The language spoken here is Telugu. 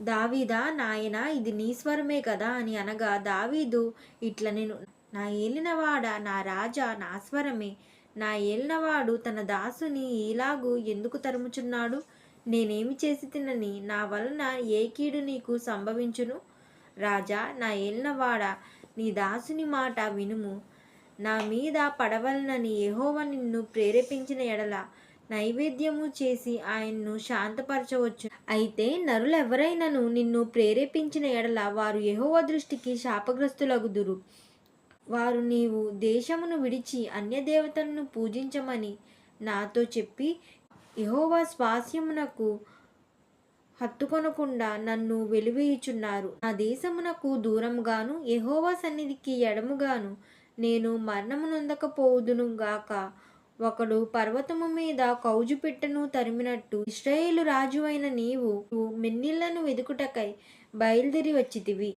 దావీదా నాయన ఇది నీ స్వరమే కదా అని అనగా దావీదు ఇట్ల నేను నా ఏలినవాడ నా రాజా నా స్వరమే. నా ఏలినవాడు తన దాసుని ఇలాగు ఎందుకు తరుముచున్నాడు? నేనేమి చేసి తినని? నా వలన ఏ కీడు నీకు సంభవించును? రాజా నా ఏలినవాడ నీ దాసుని మాట వినుము. నా మీద పడవలనని యెహోవ నిన్ను ప్రేరేపించిన ఎడల నైవేద్యము చేసి ఆయన్ను శాంతపరచవచ్చు. అయితే నరులెవరైనను నిన్ను ప్రేరేపించిన ఎడల వారు యహోవ దృష్టికి శాపగ్రస్తులగుదురు. వారు నీవు దేశమును విడిచి అన్యదేవతలను పూజించమని నాతో చెప్పి యెహోవా స్వాస్యమునకు హత్తుకొనకుండా నన్ను వెలివేయుచున్నారు. నా దేశమునకు దూరంగాను యహోవా సన్నిధికి ఎడముగాను నేను మరణమునందకపోదును గాక ఒకడు పర్వతము మీద కౌజు పిట్టను తరిమినట్టు ఇస్రాయేలు రాజువైన నీవు మిన్నిళ్ళను వెదుకుటకై బయలుదేరి వచ్చితివి.